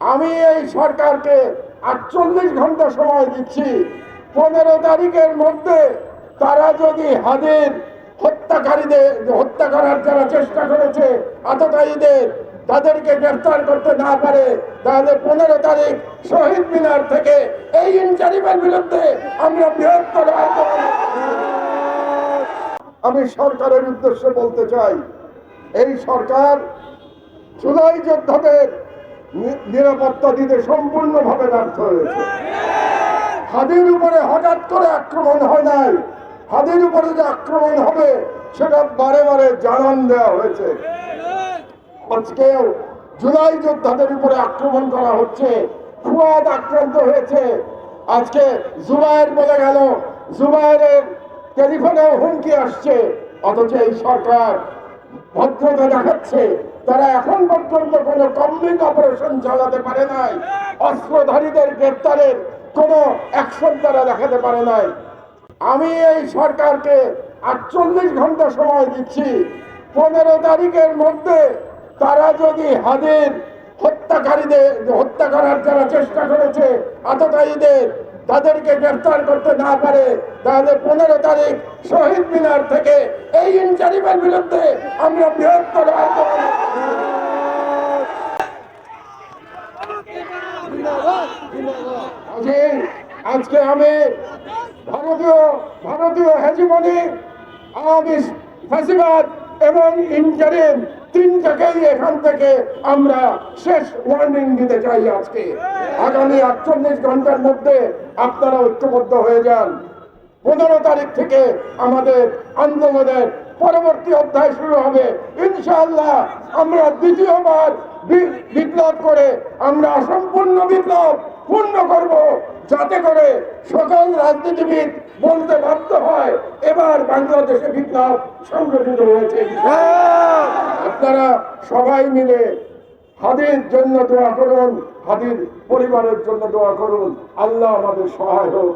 আমি এই সরকারকে আটচল্লিশ ঘণ্টা সময় দিচ্ছি। পনেরো তারিখের মধ্যে তারা যদি হাদের হত্যাকারীদের হত্যা করার যারা চেষ্টা করেছে আততায়ীদের তাদেরকে গ্রেফতার করতে না পারে, তাহলে পনেরো তারিখ শহীদ মিনার থেকে এই ইনচারিমের বিরুদ্ধে আমরা বৃহত্তর আমি সরকারের উদ্দেশ্যে বলতে চাই, এই সরকার জুলাই যোদ্ধাদের নিরাপত্তা দিতে সম্পূর্ণভাবে ব্যর্থ হয়েছে। হাদির উপরে হঠাৎ করে আক্রমণ হয় নাই। হাদির উপরে যে আক্রমণ হবে, সেটা বারে বারে জানান দেওয়া হয়েছে। আজকেও জুলাই যোদ্ধাদের উপরে আক্রমণ করা হচ্ছে। ফুয়াদ আক্রান্ত হয়েছে। আজকে জুবায়ের বলে গেল জুবায়ের টেলিফোনেও হুমকি আসছে। অথচ এই সরকার ভদ্রতা দেখাচ্ছে। তারা এখন পর্যন্ত কোনো কমপ্লিট অপারেশন চালাতে পারে নাই। অস্ত্রধারীদের গ্রেপ্তারের কোনো অ্যাকশন তারা দেখাতে পারে নাই। আমি এই সরকারকে আটচল্লিশ ঘণ্টা সময় দিচ্ছি। পনেরো তারিখের মধ্যে তারা যদি হাদের হত্যাকারীদের হত্যা করার যারা চেষ্টা করেছে আততায়ীদের তাদেরকে গ্রেফতার করতে না পারে, তাহলে পনেরো তারিখ শহীদ মিনার থেকে এই ইনচারিমের বিরুদ্ধে আমরা বৃহত্তর আন্দোলন আজকে আমি ভারতীয় ভারতীয় হেজিমনি, আওয়ামী ফ্যাসিবাদ এবং ইন্টারিম তিনটাকেই এখান থেকে আমরা শেষ ওয়ার্নিং দিতে চাই আজকে। আগামী আটচল্লিশ ঘণ্টার মধ্যে আপনারা ঐক্যবদ্ধ হয়ে যান। পনেরো তারিখ থেকে আমাদের আন্দোলনের পরবর্তী অধ্যায় শুরু হবে। ইনশাআল্লাহ আমরা দ্বিতীয়বার বিপ্লব করে আমরা অসম্পূর্ণ বিপ্লব পূর্ণ করব, যাতে করে সকল রাজনীতিবিদ বলতে বাধ্য হয় এবার বাংলাদেশে বিপ্লব সংগঠিত হয়েছে। আপনারা সবাই মিলে হাদির জন্য দোয়া করুন, হাদির পরিবারের জন্য দোয়া করুন। আল্লাহ আমাদের সহায় হোক।